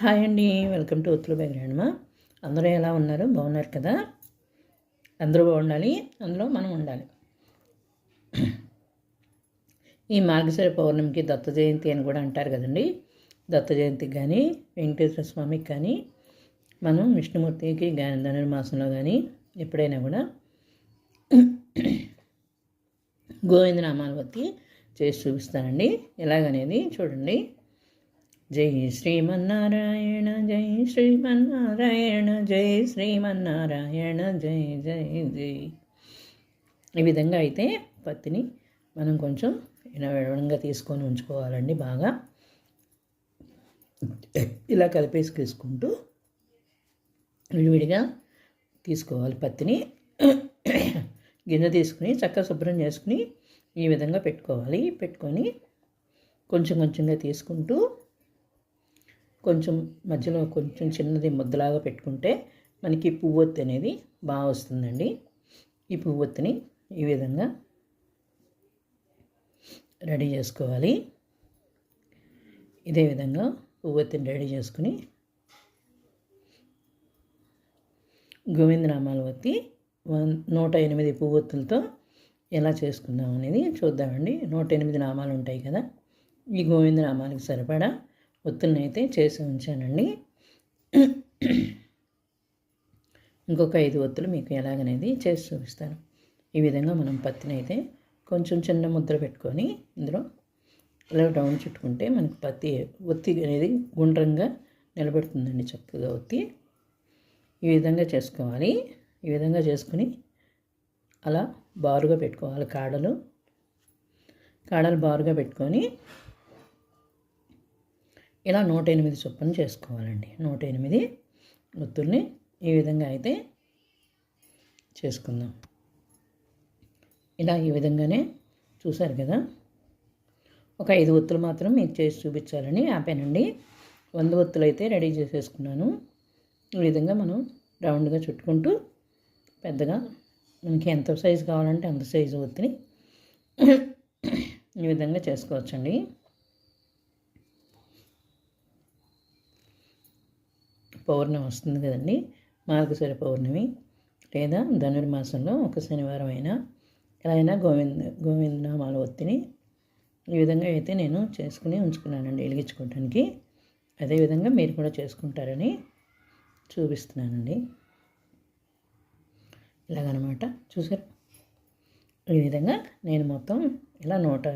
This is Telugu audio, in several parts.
హాయ్ అండి వెల్కమ్ టు ఉత్తులు బెగ్రాండ్మా అందరూ ఎలా ఉన్నారు? బాగున్నారు కదా? అందరూ బాగుండాలి అందులో మనం ఉండాలి. ఈ మార్గశిర పౌర్ణమికి దత్త జయంతి అని కూడా అంటారు కదండి. దత్త జయంతికి కానీ వెంకటేశ్వర స్వామికి కానీ మనం విష్ణుమూర్తికి కానీ ధనుర్మాసంలో కానీ ఎప్పుడైనా కూడా గోవిందనామాలు బతి చేసి చూపిస్తానండి. ఎలాగనేది చూడండి. జై శ్రీమన్నారాయణ జై శ్రీమన్నారాయణ జై శ్రీమన్నారాయణ జై జై జై. ఈ విధంగా అయితే పత్తిని మనం కొంచెం విడవడంగా తీసుకొని ఉంచుకోవాలండి బాగా. ఇలా కలిపేసి తీసుకుంటూ విడివిడిగా తీసుకోవాలి పత్తిని. గిన్నె తీసుకుని చక్కగా శుభ్రం చేసుకుని ఈ విధంగా పెట్టుకోవాలి. పెట్టుకొని కొంచెం కొంచెంగా తీసుకుంటూ కొంచెం మధ్యలో కొంచెం చిన్నది ముద్దలాగా పెట్టుకుంటే మనకి పువ్వొత్తి అనేది బాగా వస్తుందండి. ఈ పువ్వొత్తిని ఈ విధంగా రెడీ చేసుకోవాలి. ఇదే విధంగా పువ్వొత్తిని రెడీ చేసుకుని గోవిందనామాలు ఒత్తి నూట ఎనిమిది పువ్వొత్తులతో ఎలా చేసుకుందాం అనేది చూద్దామండి. నూట ఎనిమిది నామాలు ఉంటాయి కదా. ఈ గోవింద నామాలకు సరిపడా ఒత్తులను చేసి ఉంచానండి. ఇంకొక ఐదు ఒత్తులు మీకు ఎలాగనేది చేసి చూపిస్తాను. ఈ విధంగా మనం పత్తిని అయితే కొంచెం చిన్న ముద్ర పెట్టుకొని ఇందులో ఇలా డౌన్ చుట్టుకుంటే మనకు పత్తి ఒత్తి అనేది గుండ్రంగా నిలబెడుతుందండి చక్కగా ఒత్తి. ఈ విధంగా చేసుకోవాలి. ఈ విధంగా చేసుకుని అలా బారుగా పెట్టుకోవాలి కాడలు. కాడలు బారుగా పెట్టుకొని ఇలా నూట ఎనిమిది చొప్పున చేసుకోవాలండి. నూట ఎనిమిది ఒత్తుల్ని ఈ విధంగా అయితే చేసుకుందాం. ఇలా ఈ విధంగానే చూశారు కదా? ఒక ఐదు ఒత్తులు మాత్రం మీకు చేసి చూపించాలని ఆపానండి. వంద ఒత్తులు అయితే రెడీ చేసేసుకున్నాను. ఈ విధంగా మనం రౌండ్గా చుట్టుకుంటూ పెద్దగా మనకి ఎంత సైజు కావాలంటే అంత సైజు ఒత్తిని ఈ విధంగా చేసుకోవచ్చండి. పౌర్ణమి వస్తుంది కదండి. మార్గశిర పౌర్ణమి లేదా ధనుర్మాసంలో ఒక శనివారం అయినా ఎలా అయినా గోవింద గోవిందనామాల ఒత్తిని ఈ విధంగా అయితే నేను చేసుకుని ఉంచుకున్నానండి వెలిగించుకోవడానికి అదేవిధంగా మీరు కూడా చేసుకుంటారని చూపిస్తున్నానండి. ఇలాగనమాట. చూసారు? ఈ విధంగా నేను మొత్తం ఇలా నూట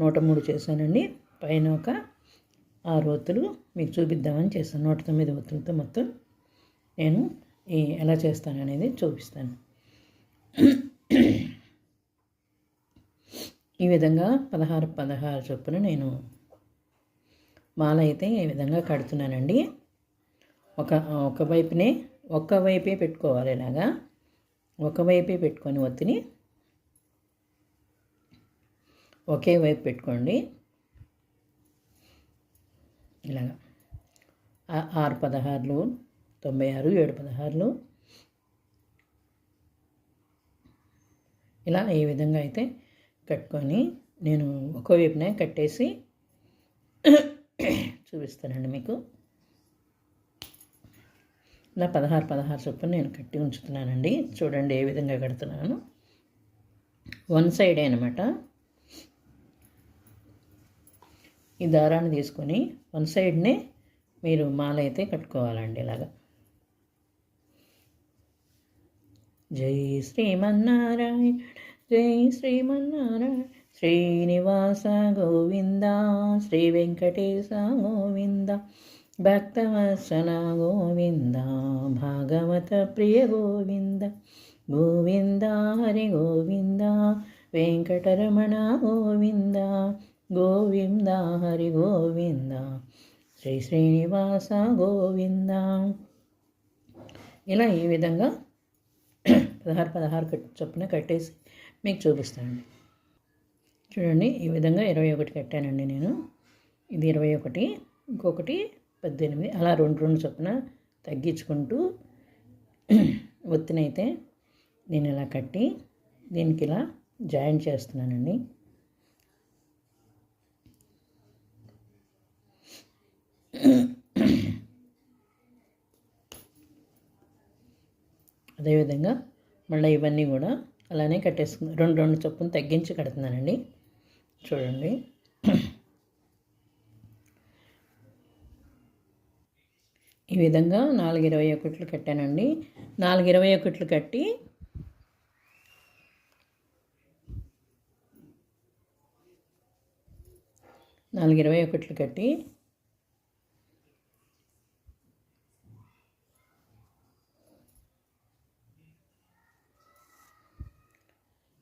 నూట మూడు చేశానండి. పైన ఒక ఆరు ఒత్తులు మీకు చూపిద్దామని చేస్తాను. నూట తొమ్మిది ఒత్తులతో మొత్తం నేను ఈ ఎలా చేస్తాను అనేది చూపిస్తాను. ఈ విధంగా పదహారు పదహారు చొప్పున నేను మాల అయితే ఈ విధంగా కడుతున్నానండి. ఒక ఒక వైపునే వైపే పెట్టుకోవాలి ఇలాగా. ఒకవైపే పెట్టుకొని ఒత్తిని ఒకే వైపు పెట్టుకోండి. ఇలాగా. ఆరు పదహారులు తొంభై ఆరు ఏడు పదహారులు. ఇలా ఈ విధంగా అయితే కట్టుకొని నేను ఒకవైపునే కట్టేసి చూపిస్తానండి మీకు. ఇలా పదహారు పదహారు చొప్పున నేను కట్టి ఉంచుతున్నానండి. చూడండి ఏ విధంగా కడుతున్నాను. వన్ సైడే అనమాట ఈ దారాన్ని తీసుకొని వన్ సైడ్నే మీరు మాల అయితే కట్టుకోవాలండి ఇలాగా. జై శ్రీమన్నారాయణ జై శ్రీమన్నారాయణ. శ్రీనివాస గోవింద శ్రీ వెంకటేశ గోవింద భక్తవత్సల గోవింద భాగవత ప్రియ గోవింద గోవింద హరి గోవింద వెంకటరమణ గోవింద గోవింద హరి గోవింద. శ్రీ శ్రీనివాస గోవింద. ఇలా ఈ విధంగా పదహారు పదహారు కట్ చొప్పున కట్టేసి మీకు చూపిస్తానండి. చూడండి ఈ విధంగా ఇరవై ఒకటి కట్టానండి నేను. ఇది ఇరవై ఒకటి ఇంకొకటి పద్దెనిమిది. అలా రెండు రెండు చొప్పున తగ్గించుకుంటూ ఒత్తినైతే నేను ఇలా కట్టి దీనికి ఇలా జాయిన్ చేస్తున్నానండి. అదేవిధంగా మళ్ళీ ఇవన్నీ కూడా అలానే కట్టేసుకుని రెండు రెండు చొప్పున తగ్గించి కడుతున్నానండి. చూడండి. ఈ విధంగా నాలుగు ఇరవై ఒకట్లు కట్టానండి. నాలుగు ఇరవై ఒకట్లు కట్టి నాలుగు ఇరవై ఒకట్లు కట్టి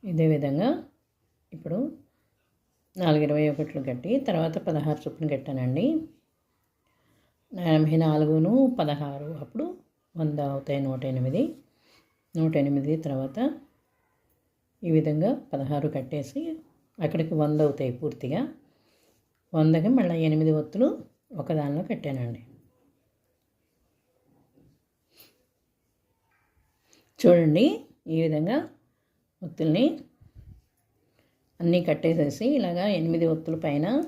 ఇదే విధంగా ఇప్పుడు నాలుగు ఇరవై ఒకట్లు కట్టి తర్వాత పదహారు చొప్పున కట్టానండి ఎనభై నాలుగును పదహారు అప్పుడు వంద అవుతాయి నూట ఎనిమిది నూట ఎనిమిది తర్వాత ఈ విధంగా పదహారు కట్టేసి అక్కడికి వంద అవుతాయి పూర్తిగా. వందకి మళ్ళీ ఎనిమిది ఒత్తులు ఒకదానిలో కట్టానండి. చూడండి ఈ విధంగా ఒత్తుల్ని అన్నీ కట్టేసేసి ఇలాగా ఎనిమిది ఒత్తుల పైన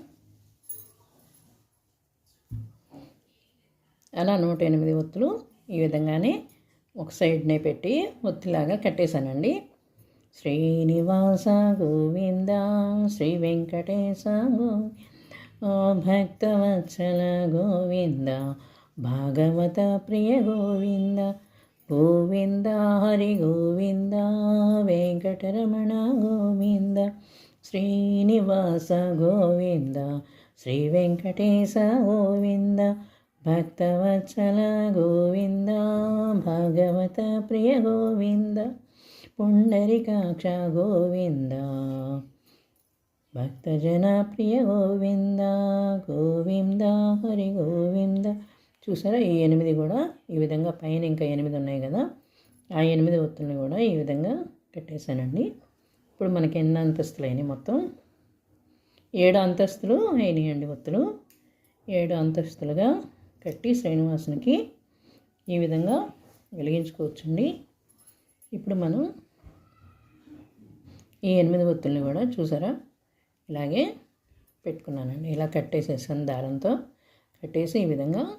అలా నూట ఎనిమిది ఒత్తులు ఈ విధంగానే ఒక సైడ్నే పెట్టి ఒత్తిలాగా కట్టేశానండి. శ్రీనివాస గోవింద శ్రీ వెంకటేశ గోవింద భక్తవత్సల గోవింద భాగవత ప్రియ గోవింద గోవింద హరి గోవింద వెంకటరమణ గోవింద శ్రీనివాస గోవింద శ్రీ వెంకటేశ గోవింద భక్తవత్సల గోవింద భగవత ప్రియ గోవింద పుండరికాక్ష గోవింద భక్తజన ప్రియ గోవింద గోవింద హరి గోవింద చూసారా? ఈ ఎనిమిది కూడా ఈ విధంగా పైన ఇంకా ఎనిమిది ఉన్నాయి కదా? ఆ ఎనిమిది ఒత్తుల్ని కూడా ఈ విధంగా కట్టేశానండి. ఇప్పుడు మనకి ఎన్ని అంతస్తులు అయినాయి మొత్తం? ఏడు అంతస్తులు అయినాయండి ఒత్తులు. ఏడు అంతస్తులుగా కట్టి శ్రీనివాసునికి ఈ విధంగా వెలిగించుకోవచ్చండి. ఇప్పుడు మనం ఈ ఎనిమిది ఒత్తుల్ని కూడా చూసారా? ఇలాగే పెట్టుకున్నానండి. ఇలా కట్టేసేసాను దారంతో. కట్టేసి ఈ విధంగా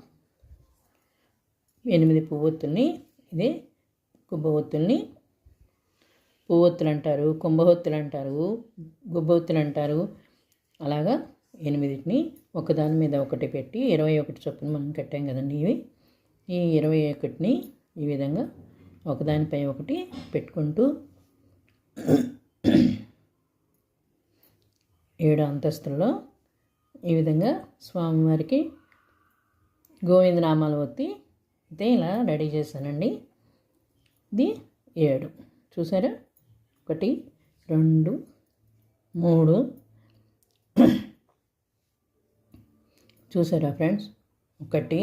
ఎనిమిది పువ్వొత్తుల్ని ఇది గుబ్బవొత్తుల్ని పువ్వొత్తులు అంటారు కుంభవొత్తులు అంటారు గుబ్బవొత్తులు అంటారు అలాగా ఎనిమిదిటిని ఒకదాని మీద ఒకటి పెట్టి ఇరవై ఒకటి చొప్పున మనం కట్టాం కదండి ఇవి. ఈ ఇరవై ఒకటిని ఈ విధంగా ఒకదానిపై ఒకటి పెట్టుకుంటూ ఏడు అంతస్తుల్లో ఈ విధంగా స్వామివారికి గోవిందనామాలు ఒత్తి అయితే ఇలా రెడీ చేశానండి. ఇది ఏడు. చూసారా? ఒకటి రెండు మూడు. చూసారా ఫ్రెండ్స్? ఒకటి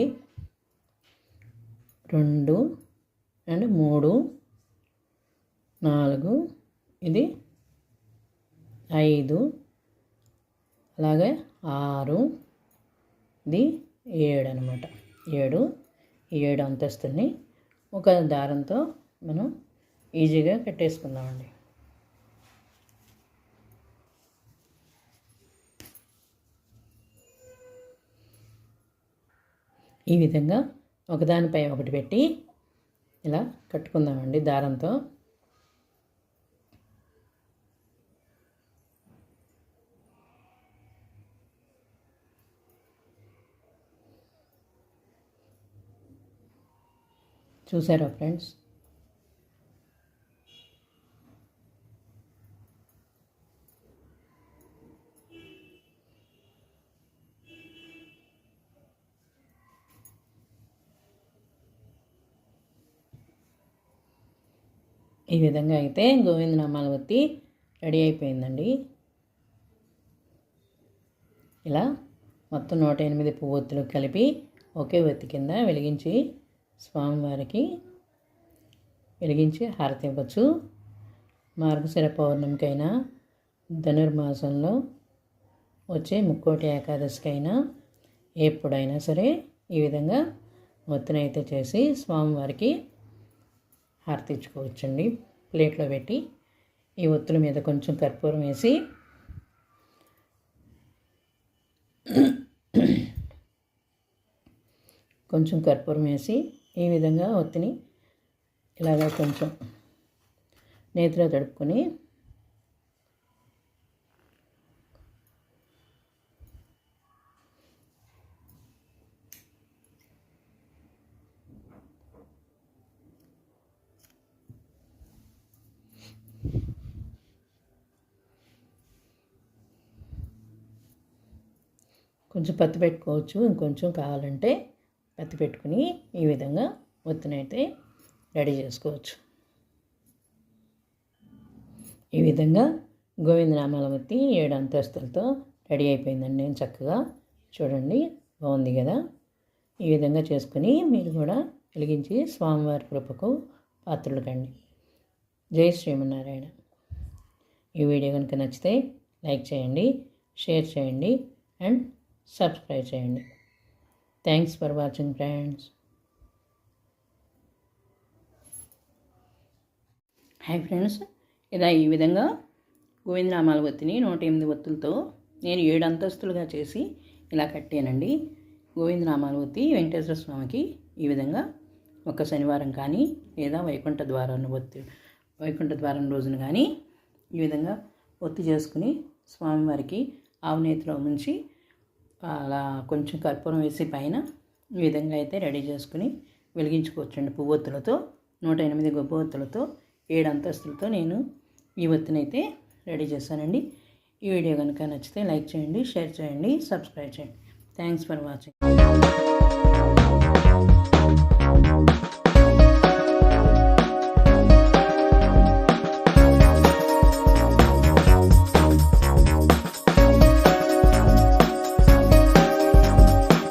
రెండు అండ్ మూడు నాలుగు ఇది ఐదు అలాగే ఆరు ఇది ఏడు అనమాట ఏడు ఈ ఏడు అంతస్తుని ఒక దారంతో మనం ఈజీగా కట్టేసుకుందామండి. ఈ విధంగా ఒకదానిపై ఒకటి పెట్టి ఇలా కట్టుకుందామండి దారంతో. చూసారా ఫ్రెండ్స్? ఈ విధంగా అయితే గోవిందనామాల వత్తి రెడీ అయిపోయిందండి. ఇలా మొత్తం నూట ఎనిమిది పువ్వొత్తులు కలిపి ఒకే ఒత్తి కింద వెలిగించి స్వామివారికి వెలిగించి హారతి ఇవ్వచ్చు. మార్గశిర పౌర్ణమికైనా ధనుర్మాసంలో వచ్చే ముక్కోటి ఏకాదశికైనా ఎప్పుడైనా సరే ఈ విధంగా ఒత్తినైతే చేసి స్వామివారికి హారతి ఇచ్చుకోవచ్చండి. ప్లేట్లో పెట్టి ఈ ఒత్తుల మీద కొంచెం కర్పూరం వేసి కొంచెం కర్పూరం వేసి ఈ విధంగా ఒత్తిని ఇలాగ కొంచెం నేతిలో తడుపుకొని కొంచెం పత్తి పెట్టుకోవచ్చు. ఇంకొంచెం కావాలంటే అత్తి పెట్టుకుని ఈ విధంగా ఒత్తినైతే రెడీ చేసుకోవచ్చు. ఈ విధంగా గోవిందనామాల ఒత్తి ఏడు అంతస్తులతో రెడీ అయిపోయిందండి నేను చక్కగా. చూడండి బాగుంది కదా? ఈ విధంగా చేసుకుని మీరు కూడా వెలిగించి స్వామివారి కృపకు పాత్రలు కండి జై శ్రీమన్నారాయణ. ఈ వీడియో కనుక నచ్చితే లైక్ చేయండి షేర్ చేయండి అండ్ సబ్స్క్రైబ్ చేయండి. Thanks for watching friends hi friends ఇలా ఈ విధంగా గోవిందనామాల ఒత్తిని నూట ఎనిమిది ఒత్తులతో నేను ఏడు అంతస్తులుగా చేసి ఇలా కట్టానండి. గోవిందనామాల ఒత్తి వెంకటేశ్వర స్వామికి ఈ విధంగా ఒక శనివారం కానీ లేదా వైకుంఠ ద్వారం ఒత్తి వైకుంఠ ద్వారం రోజున కానీ ఈ విధంగా ఒత్తి చేసుకుని స్వామివారికి ఆవునేతిలో ముంచి అలా కొంచెం కర్పూరం వేసి పైన ఈ విధంగా అయితే రెడీ చేసుకుని వెలిగించుకోవచ్చండి పువ్వొత్తులతో నూట ఎనిమిది గొప్పవత్తులతో ఏడు అంతస్తులతో నేను ఈ ఒత్తినైతే రెడీ చేశానండి. ఈ వీడియో కనుక నచ్చితే లైక్ చేయండి షేర్ చేయండి సబ్స్క్రైబ్ చేయండి. Thanks for watching